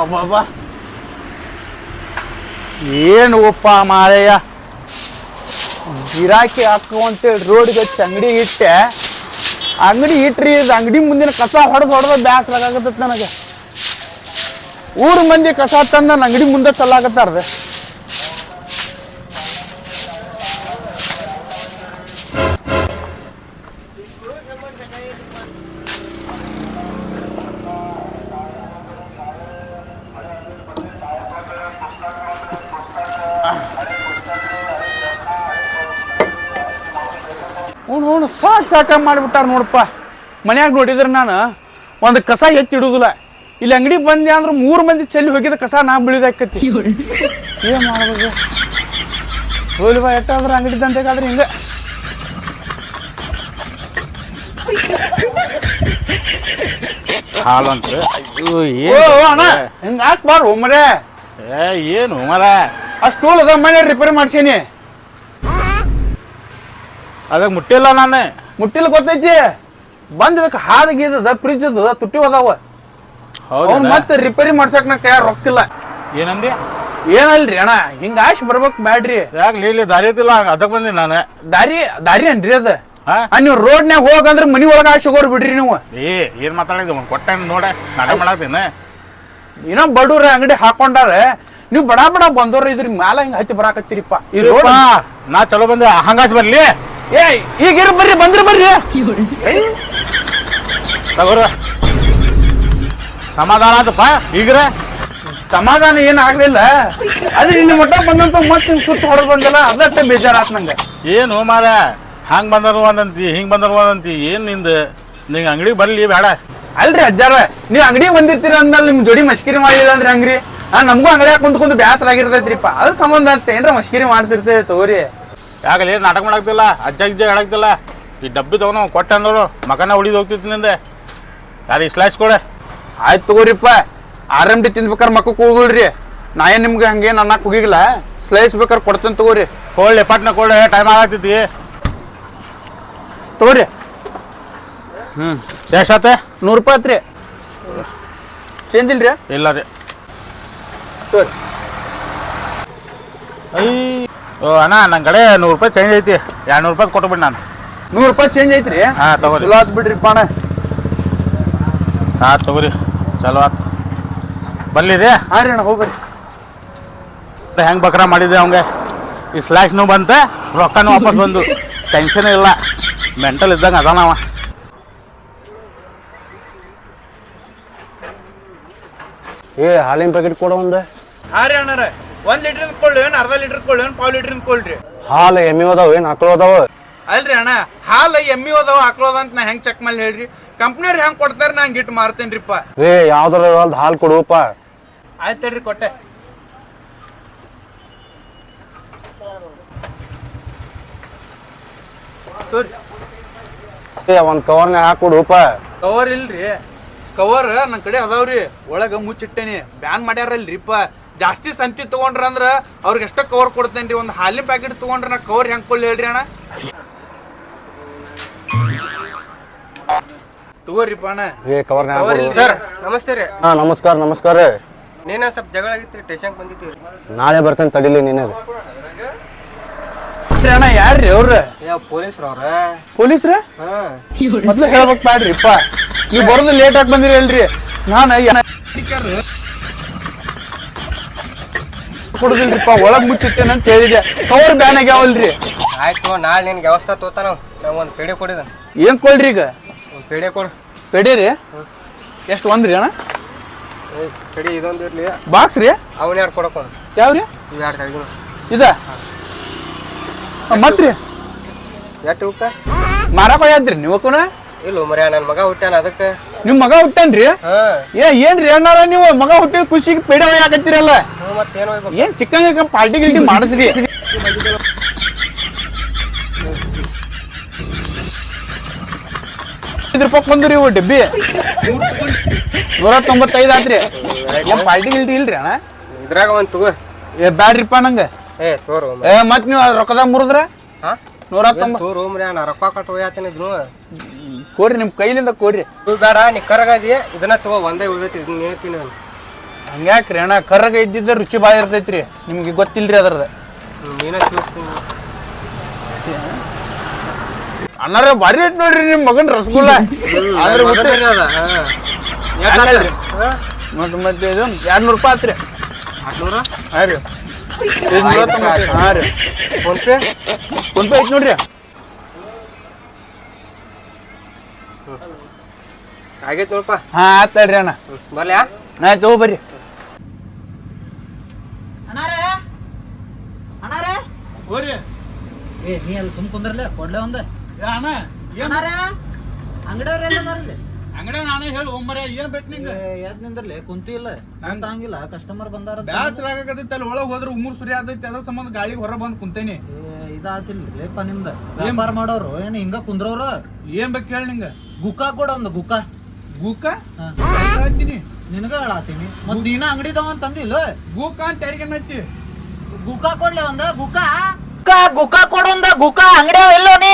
ಅಬ್ಬಬ್ಬಾ. ಏನು ಒಪ್ಪ ಮಾರಯ್ಯ? ಗಿರಾಕಿ ಅಂತೇಳಿ ರೋಡ್ಗೆ ಹಚ್ಚಿ ಅಂಗಡಿ ಇಟ್ಟೆ. ಅಂಗಡಿ ಇಟ್ರಿ, ಇದು ಅಂಗಡಿ ಮುಂದಿನ ಕಸ ಹೊಡೆದು ಹೊಡೆದು ಬ್ಯಾಸರ ಆಗತ್ತೈತೆ ನನಗೆ. ಊರು ಮಂದಿ ಕಸ ತಂದು ನನ್ನ ಅಂಗಡಿ ಮುಂದೆ ಚಲ್ಲಾಕತ್ತಾರ್ದೆ ಅವ್ನು ಸಾಕು ಸಾಕಾಗಿ ಮಾಡಿಬಿಟ್ಟಾರ ನೋಡಪ್ಪ. ಮನ್ಯಾಗ ನೋಡಿದ್ರೆ ನಾನು ಒಂದು ಕಸ ಎತ್ತಿ ಇಡುವುದಿಲ್ಲ ಇಲ್ಲಿ ಅಂಗಡಿ ಬಂದೆ ಅಂದ್ರೆ ಮೂರು ಮಂದಿ ಚೆಲ್ಲಿ ಹೋಗಿದ ಕಸ ನಾ ಬೀಳಿದಾಕತಿ ಏನ್ ಮಾಡ್ಬೋದು ಹೋಲಿ ಬಾ ಎಟ್ಟಾದ್ರೆ ಅಂಗಡಿ ದಂತೆಗಾದ್ರೆ ಹಿಂಗೆ. ಹಾಲು ಅಂತ ಅಯ್ಯೋ ಓ ಓ ಅಣ್ಣ ಹಿಂಗೆ ಹಾಕ್ಬಾರ್ದು ಮರೆ ಏ ಏನು ಮರ ಆ ಸ್ಟೂಲ್ ಅದ ಮನೆ ರಿಪೇರಿ ಮಾಡ್ಸೀನಿ. ಅದಕ್ಕೆ ಮುಟ್ಟಿಲ್ಲ ನಾನು. ಮುಟ್ಟಿಲ್ಲ ಗೊತ್ತೈತಿ? ಬಂದಿದ್ದಕ್ಕೆ ಹಾದ ಗೀದದ ಫ್ರಿಜ್ ಅದ ತುಟ್ಟಿ ಅವ್ನು ಹೌದು ಮತ್ತೆ ರಿಪೇರಿ ಮಾಡ್ಸಕ್ ನಾ ಕೈ ರೊಕ್ಕಿಲ್ಲ. ಏನಂದಿ? ಏನಲ್ರಿ ಅಣ್ಣ ಹಿಂಗ ಆಶ್ ಬರ್ಬೇಕು ಬ್ಯಾಡ್ರಿ. ಯಾಕೆ ಇಲ್ಲಿ ದಾರಿ ಐತಿಲ್ಲ ಅದಕ್ಕೆ ಬಂದಿ ನಾನು. ದಾರಿ ದಾರಿ ಅನ್ರಿ ಅದ? ನೀವು ರೋಡ್ನ್ಯಾಗ ಹೋಗಂದ್ರ ಮನಿ ಒಳಗ ಆಶ್ ಹೋಗೋರ್ ಬಿಡ್ರಿ ನೀವು. ಏ ಏನು ಮಾತಾಡಿದ್ ಒಂದು ಕೊಟ್ಟ ನೋಡ ನಾಟಕ ಮಾಡಾಕ್ತೀನಿ ಏನೋ ಬಡವ್ರ ಅಂಗಡಿ ಹಾಕೊಂಡಾರ ನೀವು ಬಡ ಬಡ ಬಂದವ್ರ ಇದ್ರ ಮ್ಯಾಲ ಹಿಂಗ ಹತ್ತಿ ಬರಾಕತ್ತೀರಿಪ್ಪ. ಈ ರೋಡ್ ನಾ ಚಲೋ ಬಂದೆ ಹಂಗಾಸ್ ಬರ್ಲಿ. ಏ ಈಗ ಇರ್ ಬರ್ರಿ ಬಂದ್ರಿ ಬರ್ರಿ. ತಗೋರ. ಸಮಾಧಾನ ಆತಪ್ಪ ಈಗ್ರೆ. ಸಮಾಧಾನ ಏನ್ ಆಗ್ಲಿಲ್ಲ. ಅದ್ರ ಇಲ್ಲಿ ಮಟ್ಟ ಬಂದಂತ ಮತ್ತೆ ಹಿಂಗ್ ಸುತ್ತ ಹೊಡೆದ್ ಬಂದಲ್ಲ ಅದಕ್ಕೆ ಬೇಜಾರಾತ್ ನಂಗೆ. ಏನು ಮಾರ ಹಂಗ್ ಬಂದರು ಒಂದಂತಿ ಹಿಂಗ್ ಬಂದರು ಒಂದಂತಿ ಏನು ನಿಂದ? ನಿಂಗೆ ಅಂಗಡಿ ಬರ್ಲಿ ಬೇಡ. ಅಲ್ರಿ ಅಜ್ಜಾರ ನೀವ್ ಅಂಗಡಿ ಬಂದಿರ್ತೀರ ಅಂದ್ಮೇಲೆ ನಿಮ್ ಜೋಡಿ ಮಶ್ಕಿರಿ ಮಾಡಿಲ್ಲ ಅಂದ್ರೆ ಅಂಗ್ರಿ ನಮಗೂ ಅಂಗಡಿಯಾಗ ಕುಂತ್ ಕುಂತು ಬ್ಯಾಸರ ಆಗಿರ್ತೈತ್ರಿಪ್ಪ ಅದ್ರ ಸಂಬಂಧ ಅಂತ ಏನ್ರ ಮಶ್ಕಿರಿ ಮಾಡ್ತಿರ್ತೇವೆ ತಗೋರಿ. ಯಾಕಲ್ಲಿ ನಾಟಕ ಮಾಡಾಕ್ತಿಲ್ಲ ಅಜ್ಜ ಗಿಜ್ಜ ಹೇಳಾಕ್ತಿಲ್ಲ. ಈ ಡಬ್ಬಿ ತಗೊಂಡು ಕೊಟ್ಟೆ ಅಂದವರು ಮಕನ ಉಳಿದು ಹೋಗ್ತಿತ್ತು ನಿಂದೆ. ಯಾರು ಇಸ್ಲಾಯ್ಸ್ ಕೊಡೆ? ಆಯ್ತು ತಗೋರಿಪ್ಪ ಆರ್ ಎಂ ಡಿ ತಿನ್ಬೇಕಾರೆ ಮಕ್ಕಕ್ಕೆ ಹೋಗಲ್ರಿ ನಾ ಏನು ನಿಮ್ಗೆ ಹಂಗೇನು ಅನ್ನಕ್ಕೆ ಹೋಗಿಲ್ಲ ಸ್ಲೈಸ್ ಬೇಕಾರೆ ಕೊಡ್ತೇನೆ ತಗೋರಿ. ಕೊಳ್ಳೆ ಪಟ್ನ ಕೊಳ್ಳೆ ಟೈಮ್ ಆಗತ್ತೈತಿ ತಗೋರಿ. ಎಷ್ಟಾತೆ ನೂರು ರೂಪಾಯಿ ಆತ್ರಿ. ಚೇಂಜ್ ಇಲ್ರಿ? ಇಲ್ಲ ರೀ. ತಗೋರಿ ಐ ಓ ಅಣ್ಣ ನನ್ನ ಕಡೆ ನೂರು ರೂಪಾಯಿ ಚೇಂಜ್ ಐತಿ. ಎರಡು ನೂರು ರೂಪಾಯಿ ಕೊಟ್ಬಿಡಿ ನಾನು. ನೂರು ರೂಪಾಯಿ ಚೇಂಜ್ ಐತ್ರಿ? ಹಾಂ ತಗೋರಿ. ಚಲೋ ಆತ್ ಬಿಡ್ರಿ ಅಣ್ಣ ಹಾಂ ತಗೋರಿ. ಚಲೋ ಆತ್. ಬರ್ಲಿ ರೀ. ಹಾಂ ರೀ ಅಣ್ಣ ಹೋಗ್ರಿ ಹೆಂಗೆ ಬಕ್ರ ಮಾಡಿದೆ ಅವಂಗೆ? ಈ ಸ್ಲ್ಯಾಕ್ಸ್ನು ಬಂತ ರೊಕ್ಕನೂ ವಾಪಸ್ ಬಂದು. ಟೆನ್ಷನ್ ಇಲ್ಲ. ಮೆಂಟಲ್ ಇದ್ದಂಗೆ ಅದಾನವ ಏ ಹಾಲಿನ ಪ್ಯಾಕೆಟ್ ಕೊಡೋ ಒಂದು. ಹಾಂ ರೀ ಅಣ್ಣಾರ. ಒಂದ್ ಲೀಟರ್ ಕೊಳ್ಳಿ ಏನ್ ಅರ್ಧ ಲೀಟರ್ ಕೊಳ್ಳಿ ಏನ್ ಪಾವ್ ಲೀಟರ್ ಕೊಳ್ರಿ ಹಾಲು ಎಮ್ಮಿ ಅದಾವ ಏನು ಆಕಳು ಅದಾವ? ಅಲ್ರಿ ಅಣ್ಣ ಹಾಲ ಎಮ್ಮಿ ಅದಾವ ಆಕಳದ ಅಂತ ನಾ ಹೆಂಗ್ ಚೆಕ್ ಮಾಡಿ ಹೇಳ್ರಿ. ಕಂಪ್ನಿಯವ್ರು ಹೆಂಗ್ ಕೊಡ್ತಾರ ನಾ ಹಂಗಿಟ್ ಮಾರ್ತೇನ್ರಿಪ್ಪ. ಏ ಯಾವ್ದಾರ ಒಂದು ಹಾಲು ಕೊಡುವಪ್ಪ. ಆಯ್ತು ತಡ್ರಿ ಕೊಟ್ಟೆ. ತೋರಿ. ಏ ಒಂದು ಕವರ್ನ ಕವರ್ ಇಲ್ರಿ. ಕವರ್ ನನ್ನ ಕಡೆ ಅದಾವ್ರಿ. ಒಳಗ ಮುಚ್ಚಿಟ್ಟೇನಿ. ಬ್ಯಾನ್ ಮಾಡ್ಯಾರಲ್ರಿಪ್ಪ. ಜಾಸ್ತಿ ಸಂತಿ ತಗೊಂಡ್ರ ಅಂದ್ರ ಅವ್ರಿಗೆ ಎಷ್ಟೋ ಕವರ್ ಕೊಡ್ತೇನ್ರಿ ಒಂದು ಹಾಲಿನ ಪ್ಯಾಕೆಟ್ ತಗೊಂಡ್ರ ನಾ ಕವರ್ ಹೆಂಗ್ ಕೊಡ್ಲಿ ಹೇಳ್ರಿ ಅಣ್ಣ? ತಗೋರಿಪ್ಪ ಅಣ್ಣ. ಏ ಕವರ್ ಹಾಕೊಡು ಇಲ್ಲ ಸರ್ ನಮಸ್ತೆ ರೀ. ಹಾ ನಮಸ್ಕಾರ ನಮಸ್ಕಾರ ನೀನ ಸ್ವಲ್ಪ ಜಗಳ ಆಗಿತ್ತು ಟೇಷನ್ ಬಂದಿತ್ತು ರೀ. ನಾಳೆ ಬರ್ತೇನೆ ತಡಿಲಿ ನಿನಗೆ ಅಣ್ಣ ಯಾರ್ರಿ ಅವ್ರ? ಯಾವ ಪೊಲೀಸ್ರು ಅವ್ರ. ಪೊಲೀಸ್ರ? ಹಾಂ. ಮೊದ್ಲು ಹೇಳ್ಬೇಕು ಬ್ಯಾಡ್ರಿಪ್ಪ ನೀವು ಬರೋದು ಲೇಟ್ ಆಗಿ ಬಂದಿರಿ ಹೇಳ್ರಿ ನಾನು ಕೊಡುದಿಲ್ರಿಪ್ಪ ಒಳಗ್ ಮುಚ್ಚಿಟ್ಟೇನೆ ಅಂತ ಹೇಳಿದೆ ಕವರ್ ಬ್ಯಾನ್ ಆಗ್ಯಾವಲ್ರಿ ಆಯ್ತು ನಾಳೆ ನಿನ್ಗೆ ವ್ಯವಸ್ಥೆ ತೋತಾನ ನಾವು. ಒಂದು ಪೇಡೆ ಕೊಡಿದ. ಏನ್ ಕೊಡ್ರಿ ಈಗ? ಒಂದು ಪೇಡೆ ಕೊಡು. ಪೇಡೆ ರೀ? ಎಷ್ಟು ಒಂದ್ರಿ ಅಣ್ಣ? ಏ, ಕಡಿ ಇದೊಂದು ಇರಲಿ. ಬಾಕ್ಸ್ ರೀ? ಅವನ್ ಯಾರು ಕೊಡಕ್ ಯಾವ್ರಿ ಇವ್ ಯಾರು ಕಡಿಗೆ? ಇದ? ಮತ್ರಿ ಎಟ್ಟು ಉಪ್ಪ ಮಾರಾಕ ಹೋಗ್ಯಾದ್ರಿ ನೀವಕ್ಕೂನ? ಇಲ್ಲ ಮರ್ಯಾ ನನ್ನ ಮಗ ಹುಟ್ಟ್ಯಾನ ಅದಕ್ಕೆ? ನಿಮ್ ಮಗ ಹುಟ್ಟನ್ರಿ? ಏ ಏನ್ರಿ ಅಣ್ಣಾರ ನೀವು? ಮಗ ಹುಟ್ಟಿದ ಖುಷಿಗೆ ಪೇಡ ಹಾಕತ್ತೀರಲ್ಲ ಮತ್ತೇನು ಏನ್ ಚಿಕ್ಕಂಗ ಪಾರ್ಟಿ ಗಿಲ್ಟಿ ಮಾಡಿಸ್ರಿ. ರೂಪಾಯಿ ಕೊಂದ್ರಿ ಇವು ಡಬ್ಬಿ. ನೂರ ತೊಂಬತ್ತೈದು ಆತ್ರಿ. ಏನ್ ಪಾರ್ಟಿ ಗಿಲ್ಟಿ ಇಲ್ರಿ ಅಣ್ಣ? ಇದ್ರಾಗ ಒಂದು ತಗೋ. ಏ ಬ್ಯಾಡ್ರಿಪ್ಪ ನಂಗೆ. ಏ ತೋರು ಏ ಮತ್ ನೀವು ರೊಕ್ಕದಾಗ ಮುರಿದ್ರ? ನೂರ ತೊಂಬತ್ತು ತೋರು ಮರ್ಯಾ ನಾ ರೊಕ್ಕ ಕಟ್ಟು ಹೋಗ್ಯಾತೀನಿ ಇದ್ನು. ಕೋರಿ ನಿಮ್ಮ ಕೈಲಿಂದ ಕೋರಿ ಇವು ಬೇಡ ನೀ ಕರಗದಿ ಇದನ್ನ ತಗೋ ಒಂದೇ ಉಳ್ದೈತಿ ಇದನ್ನ ನೀನು ತಿನ್ನು. ಹಂಗ್ಯಾಕ್ರಿ ಅಣ್ಣ ಕರಗ ಇದ್ದಿದ್ದ ರುಚಿ ಬಾಯಿ ಇರ್ತೈತ್ರಿ. ನಿಮ್ಗೆ ಗೊತ್ತಿಲ್ರಿ ಅದ್ರದ್ದು. ನೀನೇ ಬಾರಿ ಅಣ್ಣಾರ ಭಾರಿ ಐತ್ ನೋಡ್ರಿ ನಿಮ್ಮ ಮಗನ್ ರಸಗುಲ್ಲ. ಆದ್ರೆ ಊಟ. ಮತ್ತೆ ಮತ್ತೆ ಇದು ಎರಡ್ ನೂರು ರೂಪಾಯಿ ಆತ್ರಿ ಆಟ್ನೂರ ಹಾಂ ರೀ ಇದು ನೂರ ತೊಂಬತ್ತೈದು. ಹಾಂ ರೀ ಫೋನ್ಪೇ ಫೋನ್ಪೇ ಐತಿ ನೋಡ್ರಿ. ಆಗೈತೆ ನೋಡಪ್ಪ ಹಾ ಆತಲ್ರಿ ಅಣ್ಣ. ಬರ್ಲ್ಯಾ? ನಾ ತಗೋ ಬರ್ರಿ. ಅಣ್ಣಾರೇ? ಅಣ್ಣಾರೇ? ಹೋರಿ. ಏ ನೀ ಅಲ್ಲಿ ಸುಮ್ ಕುಂದ್ರಲ್ಲ ಕೊಡ್ಲೆ ಒಂದ. ಅಣ್ಣ ಅಣ್ಣಾರೇ? ಅಂಗಡಿಯವ್ರ ಎಲ್ಲ ಅದಾರಲ್ಲಿ ಅಂಗಡಿ ನಾನೇ ಹೇಳು ಒಮ್ಮರೆ ಏನ್ ಬೇಕು ನಿಂಗೆ? ಎದ್ ನಿಂದ್ರಲೆ ಕುಂತಿ ಇಲ್ಲ. ನಂತ ಹಂಗಿಲ್ಲ ಕಸ್ಟಮರ್ ಬಂದಾರ ಬ್ಯಾಸರ ಆಗಕತ್ತೈತಿ ಅಲ್ಲಿ ಒಳಗೆ ಹೋದ್ರೆ ಉಮ್ಮೂರ್ ಸುರಿ ಆದೈತಿ ಅದ್ರ ಸಂಬಂಧ ಗಾಳಿ ಹೊರ ಬಂದು ಕುಂತೇನಿ. ಇದಾತಿಲ್ರಿಪ್ಪ ನಿಮ್ದ. ವ್ಯಾಪಾರ ಮಾಡೋರು ಏನ್ ಹಿಂಗ ಕುಂದ್ರವ್ರು ಏನ್ ಬೇಕು ಹೇಳಿ ನಿಂಗೆ? ಗುಕ್ಕ ಕೊಡ ಒಂದು ಗುಕಾ. ಗೂಕ? ನಿನಗ ಹೇಳಾತೀನಿ. ಮತ್ ದಿನ ಅಂಗಡಿ ತಗೊಂಡ್ ತಂದಿಲ್ಲ ಗುಕಾ ಅಂತ ಯಾರಿಗೆ ಅನ್ನತ್ತಿ ಗುಕ್ಕ ಕೊಡ್ಲೆ ಒಂದ ಗುಕಾ? ಗುಕಾ ಕೊಡೊಂದ ಗುಕಾ ಅಂಗಡಿ ಎಲ್ಲೋ ನೀ?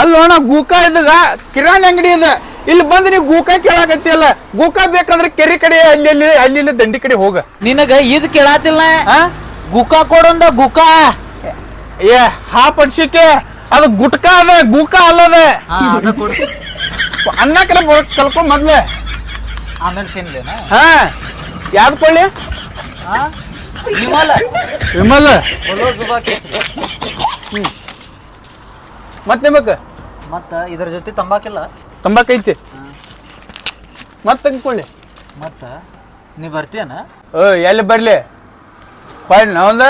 ಅಲ್ಲೋಣ ಅಣ್ಣ ಗೂಕ ಇದ್ದಾಗ ಕಿರಾಣಿ ಅಂಗಡಿ ಇದೆ. ಇಲ್ಲಿ ಬಂದ್ ನೀವು ಗೂಕ ಕೇಳಾಕತ್ತಿಯಲ್ಲ. ಗೂಕ ಬೇಕಂದ್ರೆ ಕೆರೆ ಕಡೆ ಅಲ್ಲಿ ಅಲ್ಲಿ ಅಲ್ಲಿ ಇಲ್ಲಿ ದಂಡಿ ಕಡೆ ಹೋಗ. ನಿನಗ ಇದ್ ಕೇಳಾತಿಲ್ಲ? ಹಾ ಗುಕ್ಕ ಕೊಡೊಂದ ಗುಕ್ಕ ಏ ಹಾ ಪಡ್ಸಿಕೆ ಅದು ಗುಟ್ಕಾ ಅದ ಗೂಕ ಅಲ್ಲದ. ಹಾ ಕಲ್ಕೊ ಮೊದ್ಲೆ. ಆಮೇಲೆ ತಿನ್ಲೇನ? ಹಾ. ಯಾವ್ದು ಕೊಳ್ಳಿ ಹಾ ವಿಮಲ. ವಿಮಲ್. ಕೇಸರಿ. ಮತ್ತೆ ಬೇಕು ಮತ್ತ ಇದ್ರ ಜೊತೆ ತಂಬಾಕಿಲ್ಲ ತಂಬಾಕೈತಿ ಮತ್ತೆ ಕೊಳ್ಳಿ ಮತ್ತ ನೀ ಬರ್ತೀಯನ? ಓ ಎಲ್ಲಿ ಬರ್ಲಿ? ಹೊಳ್ ನಾವಂದ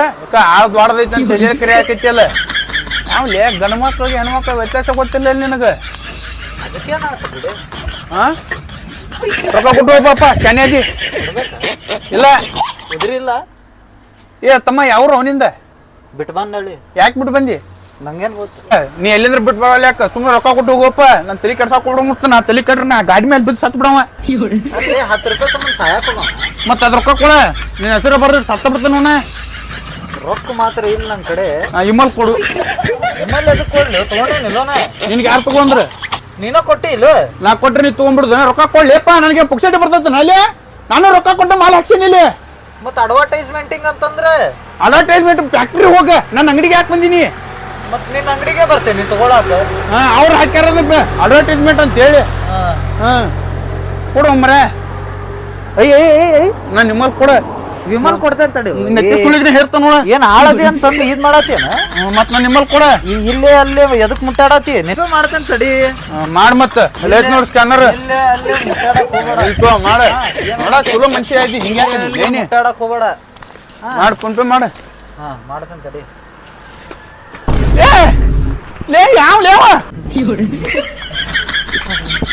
ಆಳ್ ದೊಡ್ಡದೈತಿ ಅಂತ ಕರೆ ಹಾಕೈತಿಯಲ್ಲ ಯಾವ್ಲೇ ಗಂಡ ಮಕ್ಳಿಗೆ ಹೆಣ್ಮಕ್ಳು ವ್ಯತ್ಯಾಸ ಗೊತ್ತಿಲ್ಲ ನಿನಗೆ. ಹಾ? ರೊಕ್ಕ ಕೊಟ್ಟು ಹೋಗ್ಬಪ್ಪ ಶಾನ್ಯಾಜಿ. ಇಲ್ಲ. ಉದ್ರಿಲ್ಲ. ಏ ತಮ್ಮ ಯಾವ್ರು ಅವನಿಂದ? ಬಿಟ್ಟು ಬಂದಳಿ ಯಾಕೆ ಬಿಟ್ಟು ಬಂದಿ? ನಂಗೇನ್ ಗೊತ್ತು? ನೀ ಎಲ್ಲಿಂದ್ರ ಬಿಟ್ಟು ಬರಲ್ಲ ಯಾಕೆ? ಸುಮ್ಮನೆ ರೊಕ್ಕ ಕೊಟ್ಟು ಹೋಗಪ್ಪ. ನನ್ನ ತಲೆ ಕೆಡ್ಸಾಕ್ ಕೊಡೋ ಮುಟ್ಟ ನಾ ತಲೆ ಕಟ್ರಿ ನಾ ಗಾಡಿ ಮೇಲೆ ಬಿದ್ದು ಸತ್ತು ಬಿಡವ. ಹತ್ತು ರೂಪಾಯಿ ಸಂಬಂಧ ಸಹಾಯಕ ಮತ್ತೆ ಅದ್ ರೊಕ್ಕ ಕೊಡ. ನಿನ್ನ ಹೆಸರು ಬರ್ರಿ ಸತ್ತ ಬಿಡ್ತಾನ ರೊಕ್ಕ ಮಾತ್ರ ಇಲ್ಲ ನನ್ನ ಕಡೆ. ಇಮ್ಮಲ್ ಕೊಡು. ಇಮಲ್ ಅದಕ್ಕೆ ಕೊಡ್ಲಿ? ತಗೊಂಡೇನಿಲ್ಲ ನಿನ್ಗೆ ಯಾರು ತಗೊಂಡ್ರ? ನೀನ ಕೊಟ್ಟಿ ಇಲ್ಲ? ನಾ ಕೊಟ್ರೆ ನೀ ತಗೊಂಡ್ಬಿಡ್ದ. ರೊಕ್ಕ ಕೊಡ್ಲಿಪ್ಪ ನನಗೆ ಪುಕ್ಸಟಿ ಬರ್ತದ ಅಲ್ಲಿ? ನಾನು ರೊಕ್ಕ ಕೊಟ್ಟು ಮಾಲ್ ಹಾಕ್ಸೀನಿ ಇಲ್ಲಿ. ಮತ್ತ ಅಡ್ವರ್ಟೈಸ್ಮೆಂಟಿಂಗ್ ಅಂತಂದ್ರೆ? ಅಡ್ವರ್ಟೈಸ್ಮೆಂಟ್ ಫ್ಯಾಕ್ಟ್ರಿ ಹೋಗ. ನನ್ನ ಅಂಗಡಿಗೆ ಯಾಕೆ ಬಂದೀನಿ? ಮತ್ತೆ ನಿನ್ನ ಅಂಗಡಿಗೆ ಬರ್ತೇನೆ ತಗೊಳಕ. ಹಾ ಅವ್ರು ಹಾಕ್ಯಾರ ಅಡ್ವರ್ಟೈಸ್ಮೆಂಟ್ ಅಂತ ಹೇಳಿ ಹಾ. ಕೊಡು ಮರೆ ಅಯ್ಯ ನಾನು ನಿಮ್ಮಲ್ಲಿ ಕೊಡ. ವಿಮಲ್ ಕೊಡ್ತೇನೆ ತಡಿ. ನೆತ್ತಿ ಸುಳಿದ್ರೆ ಹೇಳ್ತ ನೋಡ. ಏನ್ ಆಳದಿ ಅಂತಂದು ಇದ್ ಮಾಡತ್ತೇನ? ಮತ್ ನಾ ನಿಮ್ಮಲ್ಲಿ ಕೊಡ. ಇಲ್ಲೇ ಅಲ್ಲೇ ಎದಕ್ ಮುಟ್ಟಾಡತಿ ನೀವೇ ಮಾಡ್ತೇನೆ ತಡಿ. ಮಾಡ್ ಮತ್ತ. ಲೇಟ್ ನೋಡ್ ಸ್ಕ್ಯಾನರ್ ಇಲ್ಲೇ ಅಲ್ಲೇ ಮುಟ್ಟಾಡಕ್ ಹೋಗ್ಬೇಡ. ಇಲ್ಕೋ ಮಾಡ. ನೋಡ ಚಲೋ ಮನುಷ್ಯ ಐತಿ ಹಿಂಗೆ ಮುಟ್ಟಾಡಕ್ ಹೋಗ್ಬೇಡ. ಮಾಡ್ ಫೋನ್ ಪೇ ಮಾಡ. ಹಾ ಮಾಡ್ತೇನೆ ತಡಿ. ಲೇ ಲೇ ಯಾವ ಲೇವ